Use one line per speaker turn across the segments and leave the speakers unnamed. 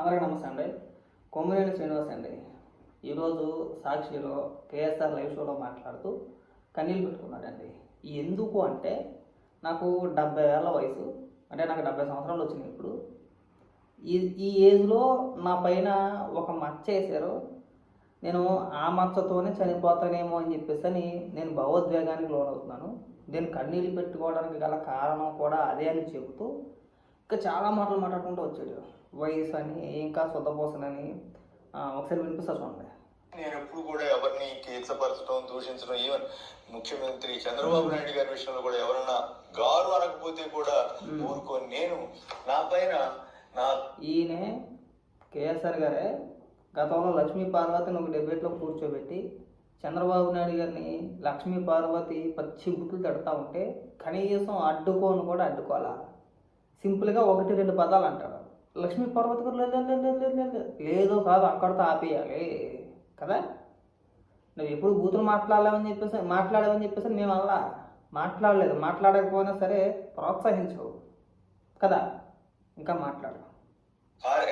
అందరికీ నమస్తే అండి కొమ్మినేని శ్రీనివాస్ అండి ఈరోజు సాక్షిలో కేఎస్ఆర్ లైవ్ షోలో మాట్లాడుతూ కన్నీళ్ళు పెట్టుకున్నాడండి. ఎందుకు అంటే నాకు డెబ్బై ఏళ్ళ వయసు అంటే నాకు డెబ్బై సంవత్సరాలు వచ్చినాయి ఇప్పుడు. ఈ ఈ ఏజ్లో నా పైన ఒక మచ్చ వేసారు నేను ఆ మచ్చతోనే చనిపోతానేమో అని చెప్పేసి అని నేను భావోద్వేగానికి లోనవుతున్నాను. నేను కన్నీళ్ళు పెట్టుకోవడానికి గల కారణం కూడా అదే అని చెబుతూ ఇంకా చాలా మాటలు మాట్లాడుకుంటూ వచ్చాడు. వయసు అని ఇంకా సొద్దపోసనని ఆ, ఒకసారి వినిపిస్తా చూడండి.
నేను ఎప్పుడు కూడా ఎవరిని కించపరచడం దూషించడం ఈవెన్ ముఖ్యమంత్రి చంద్రబాబు నాయుడు గారి విషయంలో కూడా ఎవరన్నా గారు అనకపోతే కూడా ఊరుకొని నేను నా పైన నా
ఈయనే కేఎస్ఆర్ గారే గతంలో లక్ష్మీ పార్వతిని ఒక డెబేట్లో కూర్చోబెట్టి చంద్రబాబు నాయుడు గారిని లక్ష్మీ పార్వతి పచ్చి బుద్ధులు తడతా ఉంటే కనీసం అడ్డుకోను కూడా అడ్డుకోవాలా సింపుల్గా ఒకటి రెండు పదాలు అంటాడు లక్ష్మీ పార్వతి గారు లేదు లేదు లేదు లేదు కాదు అక్కడితో ఆపేయాలి. కదా? నువ్వు ఎప్పుడు బూతులు మాట్లాడలేవని చెప్పేసి మాట్లాడావని చెప్పేసి మేము అలా మాట్లాడలేదు. మాట్లాడకపోయినా సరే ప్రోత్సహించవు కదా? ఇంకా మాట్లాడు.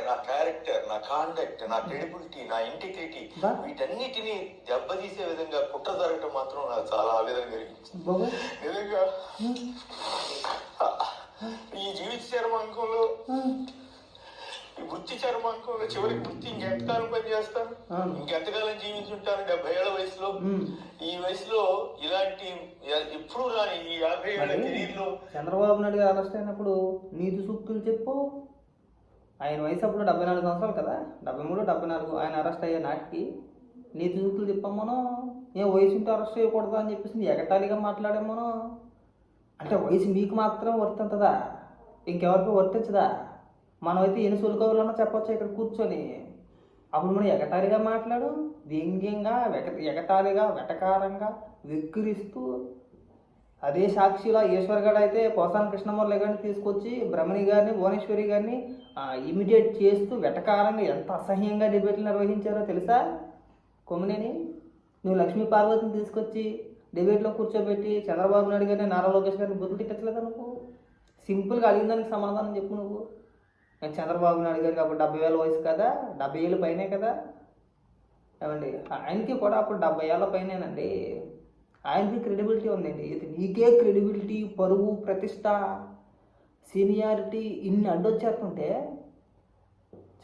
నా క్యారెక్టర్ నా కాండక్ట్ నా క్రెడిబిలిటీ నా ఇంటిగ్రిటీ. వీటన్నిటిని దెబ్బతీసే విధంగా కుట్ర జరగటం మాత్రం నాకు చాలా ఆవేదన కలిగించింది.
బాబు.
నిజంగా ఈ జీవిత చర్మాంకంలో ఈ వృత్తి చర్మాంకంలో చివరికి వృత్తి ఇంకెంతకాలం పని చేస్తాను
అవును.
ఇంకెంతకాలం జీవించుంటాను డెబ్బై ఏళ్ళ వయసులో. ఈ వయసులో ఇలాంటి ఎప్పుడు రాని ఈ యాభై ఏళ్ళ
మరి
కెరీర్లో
చంద్రబాబు నాయుడు గారు అరెస్ట్ అయినప్పుడు నీతి సూక్తులు చెప్పు. ఆయన వయసు అప్పుడు డెబ్బై నాలుగు సంవత్సరాలు కదా. డెబ్బై మూడు డెబ్బై నాలుగు ఆయన అరెస్ట్ అయ్యే నాటికి నీతి సూక్తులు చెప్పామనో ఏం వయసు ఉంటే అరెస్ట్ చేయకూడదు అని చెప్పేసి ఎగటాళిగా మాట్లాడామనో అంటే వయసు మీకు మాత్రం వర్తించదా ఇంకెవరికి వర్తించదా? మనమైతే ఎన్ని సులుకోవాలన్నా చెప్పొచ్చు? ఇక్కడ కూర్చొని. అప్పుడు మనం ఎగటాళిగా మాట్లాడు వ్యంగ్యంగా వెక ఎగటాళిగా వెటకారంగా వెక్కిరిస్తూ అదే సాక్షిలో ఈశ్వర్ గారు అయితే పోసాన కృష్ణమూర్తి గారిని తీసుకొచ్చి బ్రహ్మణి గారిని భువనేశ్వరి గారిని ఇమిడియేట్ చేస్తూ వెటకారంగా ఎంత అసహ్యంగా డిబేట్లు నిర్వహించారో తెలుసా? కొమ్మినేని నువ్వు లక్ష్మీ పార్వతిని తీసుకొచ్చి డిబేట్లో కూర్చోబెట్టి చంద్రబాబు నాయుడు గారిని నారా లోకేష్ గారిని బుద్ధి తిట్టట్లేదా నువ్వు? సింపుల్గా అడిగిన దానికి సమాధానం చెప్పు నువ్వు. నేను చంద్రబాబు నాయుడు గారికి అప్పుడు డెబ్బై వేల వయసు కదా డెబ్బై ఏళ్ళు పైనే కదా? ఏమండి ఆయనకి కూడా అప్పుడు డెబ్బై ఏళ్ళ పైనేనండి. ఆయనకి క్రెడిబిలిటీ ఉందండి. ఇది నీకే క్రెడిబిలిటీ పరువు ప్రతిష్ట సీనియారిటీ ఇన్ని అడ్డొచ్చేస్తుంటే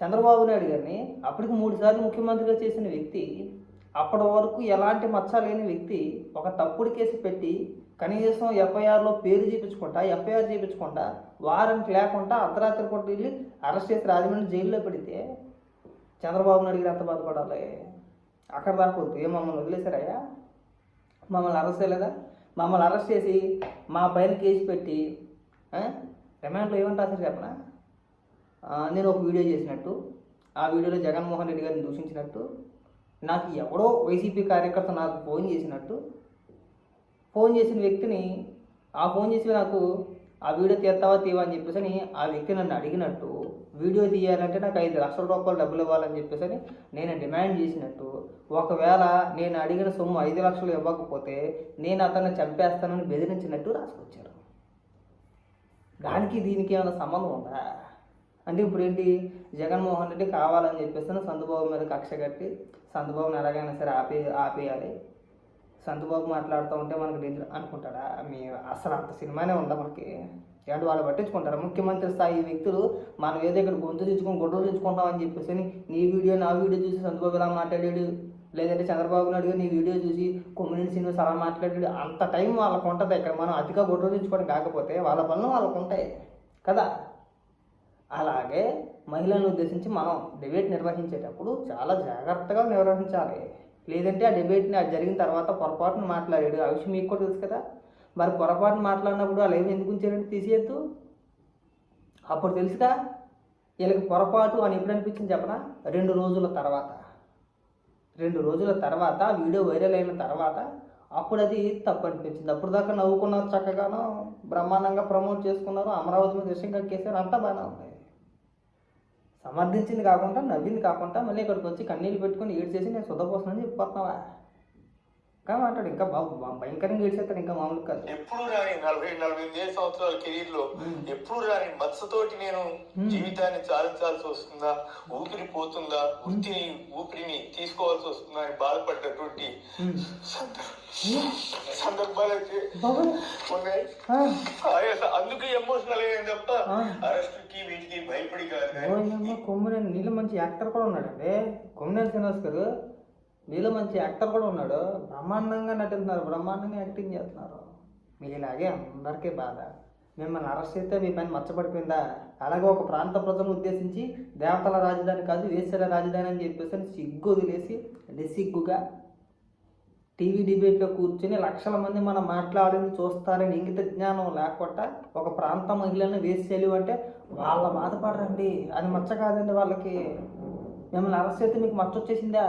చంద్రబాబు నాయుడు గారిని అప్పటికి మూడుసార్లు ముఖ్యమంత్రిగా చేసిన వ్యక్తి అప్పటి వరకు ఎలాంటి మచ్చ లేని వ్యక్తి ఒక తప్పుడు కేసు పెట్టి కనీసం ఎఫ్ఐఆర్లో పేరు చేయించుకుంటా ఎఫ్ఐఆర్ చేయించకుండా వారెంట్ లేకుండా అర్ధరాత్రి పూట వెళ్ళి అరెస్ట్ చేసి రాజమండ్రి జైల్లో పెడితే చంద్రబాబు నాయుడు గారు ఎంత బాధపడాలి? అక్కడ దాకా ఏ మమ్మల్ని వదిలేశారయ్యా? మమ్మల్ని అరెస్ట్ చేయలేదా? మమ్మల్ని అరెస్ట్ చేసి మా పైన కేసు పెట్టి రిమాండ్లో ఏమంటారు అసలు చెప్పనా? నేను ఒక వీడియో చేసినట్టు ఆ వీడియోలో జగన్మోహన్ రెడ్డి గారిని దూషించినట్టు నాకు ఎవడో వైసీపీ కార్యకర్త నాకు ఫోన్ చేసినట్టు ఫోన్ చేసిన వ్యక్తిని ఆ ఫోన్ చేసి నాకు ఆ వీడియో తీస్తావా తీవా అని చెప్పేసి అని ఆ వ్యక్తి నన్ను అడిగినట్టు వీడియో తీయాలంటే నాకు ఐదు లక్షల రూపాయలు డబ్బులు ఇవ్వాలని చెప్పేసి అని నేను డిమాండ్ చేసినట్టు ఒకవేళ నేను అడిగిన సొమ్ము ఐదు లక్షలు ఇవ్వకపోతే నేను అతన్ని చంపేస్తానని బెదిరించినట్టు రాసుకొచ్చారు. దానికి దీనికి ఏమైనా సంబంధం ఉందా? అంటే ఇప్పుడు ఏంటి జగన్మోహన్ రెడ్డి కావాలని చెప్పేసి సందుబాబు మీద కక్ష కట్టి సందుబాబుని ఎలాగైనా సరే ఆపే ఆపేయాలి. సంతుబాబు మాట్లాడుతూ ఉంటే మనకు డేంజర్ అనుకుంటాడా? మీ అసలు అంత సినిమానే ఉందా మనకి? అంటే వాళ్ళు పట్టించుకుంటారు. ముఖ్యమంత్రి స్థాయి వ్యక్తులు మనం ఏదో ఇక్కడ గొంతు తెచ్చుకొని గొడవలు తెచ్చుకుంటాం అని చెప్పేసి నీ వీడియో నా వీడియో చూసి సంతుబాబు ఇలా మాట్లాడాడు? లేదంటే చంద్రబాబు నాయుడు గారు నీ వీడియో చూసి కొమ్మిడి శ్రీనివాస్ అలా మాట్లాడాడు? అంత టైం వాళ్ళకు ఉంటుంది. ఇక్కడ మనం అతిగా గొడవలు తెచ్చుకోవడం కాకపోతే వాళ్ళ పనులు వాళ్ళకు ఉంటాయి కదా? అలాగే మహిళలను ఉద్దేశించి మనం డిబేట్ నిర్వహించేటప్పుడు చాలా జాగ్రత్తగా నిర్వహించాలి. లేదంటే ఆ డిబేట్ని అది జరిగిన తర్వాత పొరపాటున మాట్లాడాడు. ఆ విషయం మీకు కూడా తెలుసు కదా. మరి పొరపాటున మాట్లాడినప్పుడు వాళ్ళు ఏమి ఎందుకు ఉంచారంటే తీసేయద్దు. అప్పుడు తెలుసుగా వీళ్ళకి పొరపాటు అని ఎప్పుడు అనిపించింది చెప్పనా? రెండు రోజుల తర్వాత. రెండు రోజుల తర్వాత వీడియో వైరల్ అయిన తర్వాత అప్పుడు అది తప్పు అనిపించింది. అప్పుడు దాకా నవ్వుకున్నారు చక్కగాను బ్రహ్మాండంగా ప్రమోట్ చేసుకున్నారు అమరావతి మీద విషయం కక్కేశారు అంతా బాగానే ఉంది. సమర్థించింది కాకుండా నవ్వింది కాకుండా మళ్ళీ ఇక్కడికి వచ్చి కన్నీళ్ళు పెట్టుకొని ఏడు చేసి నేను శుద్ధపోసానని చెప్పిపోతున్నావా ఇంకా మాట్లాడు ఇంకా బాబు భయంకరంగా ఏడ్చేస్తాడు ఇంకా మామూలు కాదు.
ఎప్పుడు రాని నలభై నలభై ఎనిమిది సంవత్సరాల కెరీర్లో ఎప్పుడు రాని మత్సతోటి నేను జీవితాన్ని చాలించాల్సి వస్తుందా ఊపిరి పోతుందా వృత్తిని ఊపిరిని తీసుకోవాల్సి వస్తుందా అని బాధపడ్డటువంటి సందర్భాలు అయితే ఉన్నాయి. అందుకే ఎమోషనల్ అయ్యాను తప్ప. అరెస్ట్కి వీటికి భయపడి కానీ
కొమ్మినేని నీళ్ళు మంచి యాక్టర్ కూడా ఉన్నాడండి. కొమ్మినేని శ్రీనివాస్ గారు నీళ్ళు మంచి యాక్టర్ కూడా ఉన్నాడు. బ్రహ్మాండంగా నటిస్తున్నారు బ్రహ్మాండంగా యాక్టింగ్ చేస్తున్నారు. మీలాగే అందరికీ బాధ. మిమ్మల్ని అరెస్ట్ చేస్తే మీ పైన మచ్చపడిపోయిందా అలాగే ఒక ప్రాంత ప్రజలను ఉద్దేశించి దేవతల రాజధాని కాదు వేసల రాజధాని అని చెప్పేసి సిగ్గు వదిలేసి నిసిగ్గుగా టీవీ డిబేట్లో కూర్చొని లక్షల మంది మనం మాట్లాడింది చూస్తారని ఇంగిత జ్ఞానం లేకుండా ఒక ప్రాంత మహిళలను వేసేలు అంటే వాళ్ళ బాధపడరండి. అది మచ్చ కాదండి వాళ్ళకి. మిమ్మల్ని అరెస్ట్ మీకు మచ్చ వచ్చేసిందా?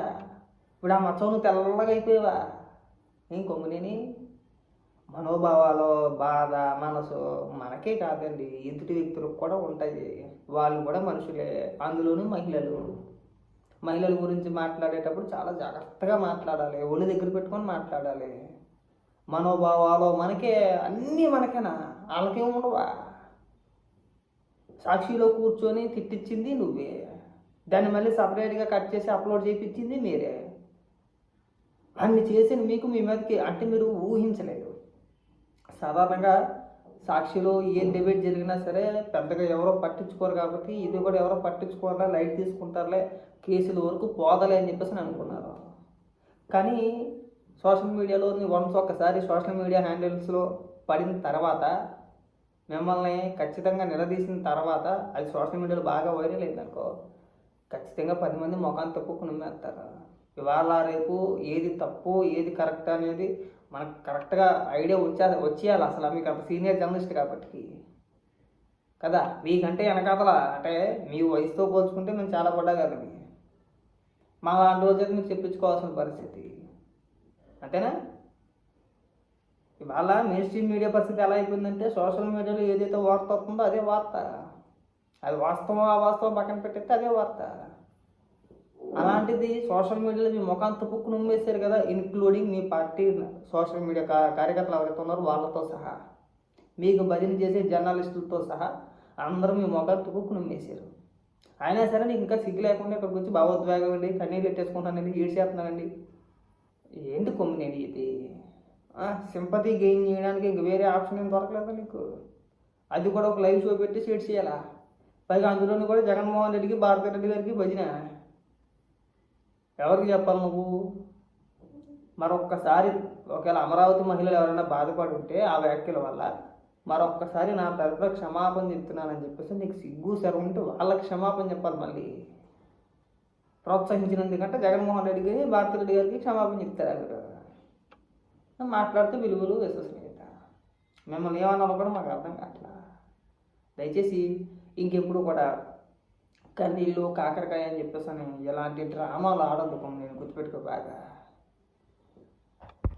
ఇప్పుడు ఆ మచ్చ తెల్లగా అయిపోయావా? ఏం కొమ్మునేని మనోభావాలు బాధ మనసు మనకే కాదండి. ఎదుటి వ్యక్తులకు కూడా ఉంటాయి. వాళ్ళు కూడా మనుషులే. అందులోనూ మహిళలు. మహిళల గురించి మాట్లాడేటప్పుడు చాలా జాగ్రత్తగా మాట్లాడాలి. ఒళ్ళు దగ్గర పెట్టుకొని మాట్లాడాలి. మనోభావాలు మనకే అన్నీ మనకేనా? వాళ్ళకేం ఉండవా? సాక్షిలో కూర్చొని తిట్టించింది నువ్వే. దాన్ని మళ్ళీ సపరేట్గా కట్ చేసి అప్లోడ్ చేయించింది మీరే. అన్ని చేసిన మీకు మీ మీదకి అంటే మీరు ఊహించలేదు. సాధారణంగా సాక్షిలో ఏం డిబేట్ జరిగినా సరే పెద్దగా ఎవరో పట్టించుకోరు కాబట్టి ఇది కూడా ఎవరో పట్టించుకోరా లైట్ తీసుకుంటారులే కేసుల వరకు పోదలే అని చెప్పేసి అనుకున్నారు కానీ సోషల్ మీడియాలో వన్స్ ఒక్కసారి సోషల్ మీడియా హ్యాండిల్స్లో పడిన తర్వాత మిమ్మల్ని ఖచ్చితంగా నిలదీసిన తర్వాత అది సోషల్ మీడియాలో బాగా వైరల్ అయిందనుకో ఖచ్చితంగా పది మంది ముఖాన్ని తప్పుకుని ఉమ్మేస్తారు. ఇవాళ రేపు ఏది తప్పు ఏది కరెక్ట్ అనేది మనకు కరెక్ట్గా ఐడియా వచ్చే వచ్చేయాలి అసలు. మీకు అంత సీనియర్ జర్నలిస్ట్ కాబట్టి కదా? మీకంటే వెనకాతల అంటే మీ వయసుతో పోల్చుకుంటే మేము చాలా పడ్డగలం మా లాంటి రోజు మీరు చెప్పించుకోవాల్సిన పరిస్థితి. అంతేనా? ఇవాళ మెయిన్ స్ట్రీమ్ మీడియా పరిస్థితి ఎలా అయిపోయిందంటే సోషల్ మీడియాలో ఏదైతే వార్త వస్తుందో అదే వార్త. అది వాస్తవం అవాస్తవం పక్కన పెట్టేస్తే అదే వార్త. అలాంటిది సోషల్ మీడియాలో మీ ముఖాన్ని తప్పుకు నుమ్మేశారు కదా ఇన్క్లూడింగ్ మీ పార్టీ సోషల్ మీడియా కార్యకర్తలు ఎవరైతే ఉన్నారో వాళ్ళతో సహా. మీకు భజన చేసే జర్నలిస్టులతో సహా అందరూ మీ ముఖాన్ని తప్పుకు నుమ్మేశారు. అయినా సరే నీకు ఇంకా సిగ్గు లేకుండా ఇక్కడికి వచ్చి భావోద్వేగం అండి కన్నీళ్ళు పెట్టేసుకుంటానండి ఈడ్చేస్తున్నానండి ఏంటి కొమ్మినేది ఇది? సింపతి గెయిన్ చేయడానికి ఇంక వేరే ఆప్షన్ ఏం దొరకలేదా నీకు? అది కూడా ఒక లైవ్ షో పెట్టి షేర్ చేయాలా? పైగా అందులోని కూడా జగన్మోహన్ రెడ్డికి భారతి రెడ్డి గారికి భజన. ఎవరికి చెప్పాలి నువ్వు? మరొక్కసారి ఒకవేళ అమరావతి మహిళలు ఎవరైనా బాధపడి ఉంటే ఆ వ్యాఖ్యల వల్ల మరొక్కసారి నా తరఫున క్షమాపణ చెప్తున్నానని చెప్పేసి నీకు సిగ్గు సరే ఉంటే వాళ్ళకి క్షమాపణ చెప్పాలి మళ్ళీ. ప్రోత్సహించినందుకంటే జగన్మోహన్ రెడ్డి గారి భారతి రెడ్డి గారికి క్షమాపణ చెప్తారు మీరు మాట్లాడితే విలువలు విశ్వసనీయత మిమ్మల్ని ఏమన్నా కూడా మాకు అర్థం కావట్లా? దయచేసి ఇంకెప్పుడు కూడా కన్నీళ్ళు కాకరకాయ అని చెప్పేసి అని ఎలాంటి డ్రామాలు ఆడదు నేను గుర్తుపెట్టుకో బాగా.